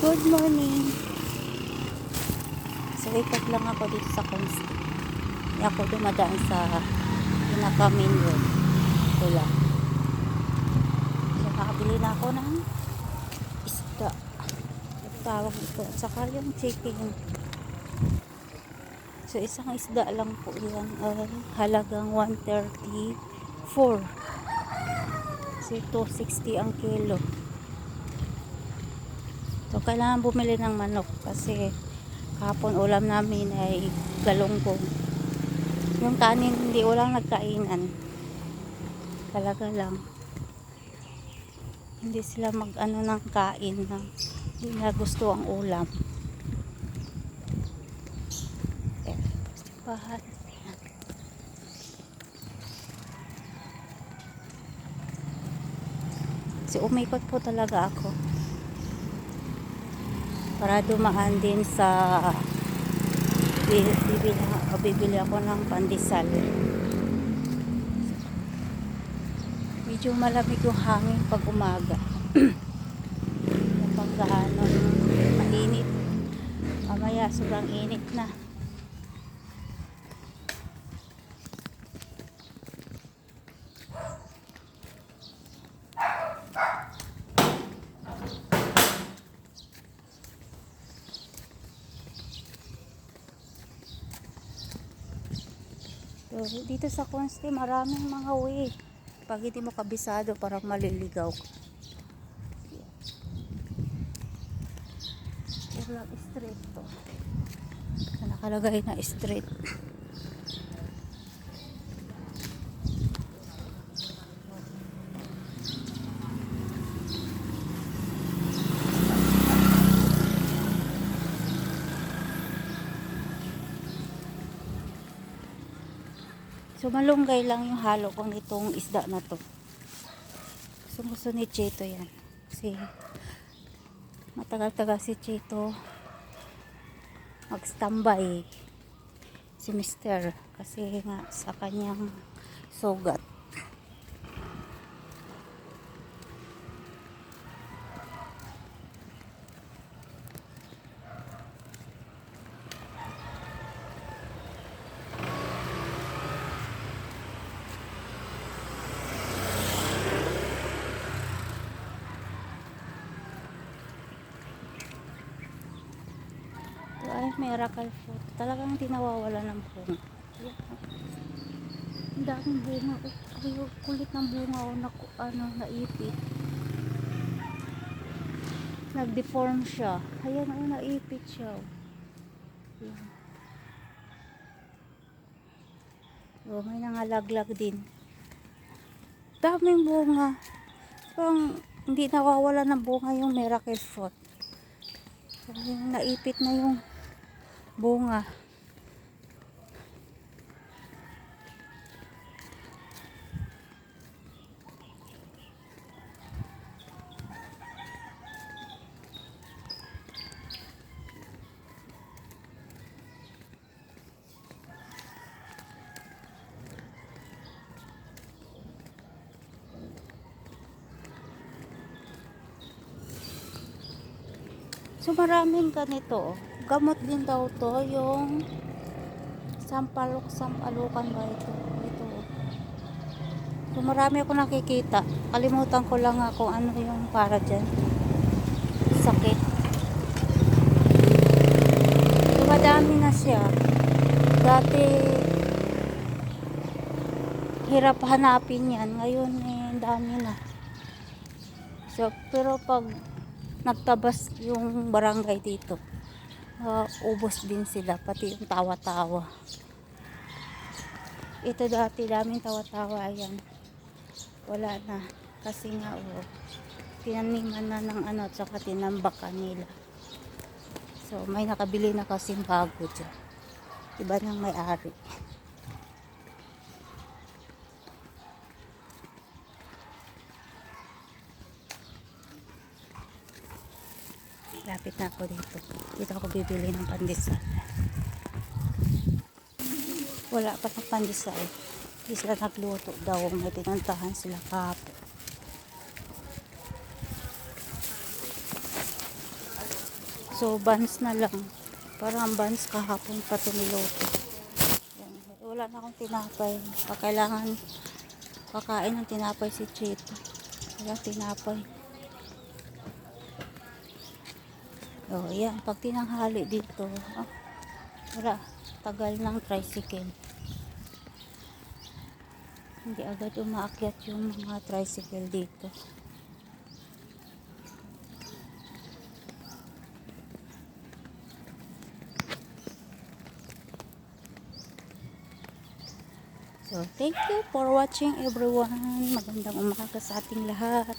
Good morning. So, up lang ako dito sa Consti. Hindi ako dumadaan sa pinaka main road. Ito lang. So, nakabili na ako ng isda. Tawag ito. At saka yung chicken. So, isang isda lang po yan. ay halagang 134. So, 260 ang kilo. So, kailangan bumili ng manok kasi kahapon ulam namin ay galunggong. Yung kanin, hindi ulang nagkainan. Talaga lang. Hindi sila mag-ano ng kain na hindi na gusto ang ulam. Eh, pahan. So, umikot po talaga ako para dumaan din sa bi- bibili, bibili ako ng pandesal. Medyo malamig yung hangin pag umaga. Pag gaano mainit. Mamaya sobrang init na So, dito sa Conste, maraming mga way. Pag hindi mo kabisado, parang maliligaw ka. Pero lang straight to. Nakalagay na straight. So malunggay lang yung halo ko nitong isda na to. Gusto gusto ni Chito yan. Kasi matagal-tagal si Chito mag-standby si Mister kasi nga sa kanyang sugat. Ito ay miracle fruit. Talagang hindi nawawala ng bunga. Ang daming bunga. Oh, ay, oh, kulit ng bunga o na, ano, naipit. Nag-deform siya. Ayan o, naipit siya. oh. Ayan. Oh, may nangalaglag din. Daming bunga. Parang hindi nawawala ng bunga yung miracle fruit. Yung naipit na yung bunga. So maraming ganito. Gamot din daw to yung sampalok sampalukan ba ito? Ito. So marami ako nakikita. Kalimutan ko lang kung ano yung para dyan. Sakit. So madami na siya. Dati hirap hanapin yan. Ngayon eh dami na. So pero pag nagtabas yung barangay dito. Uh, ubos din sila, pati yung tawa-tawa. Ito dati, daming tawa-tawa, ayan. Wala na. Kasi nga, oh, tinaniman na ng ano, tsaka tinambakan nila. So, may nakabili na kasing bago dyan. Iba nang may-ari. Lapit na ako dito. Dito ako bibili ng pandesal. Wala pa ng pandesal. Hindi sila nagluto daw. May pinuntahan sila kahapon. So, buns na lang. Parang buns kahapon pa ito niluto. Wala na akong tinapay. Pag kailangan kakain ng tinapay si Chito. Wala tinapay. Oh, yan. Pag tinanghali dito, ah, wala. Tagal ng tricycle. Hindi agad umaakyat yung mga tricycle dito. So, thank you for watching everyone. Magandang umaga sa ating lahat.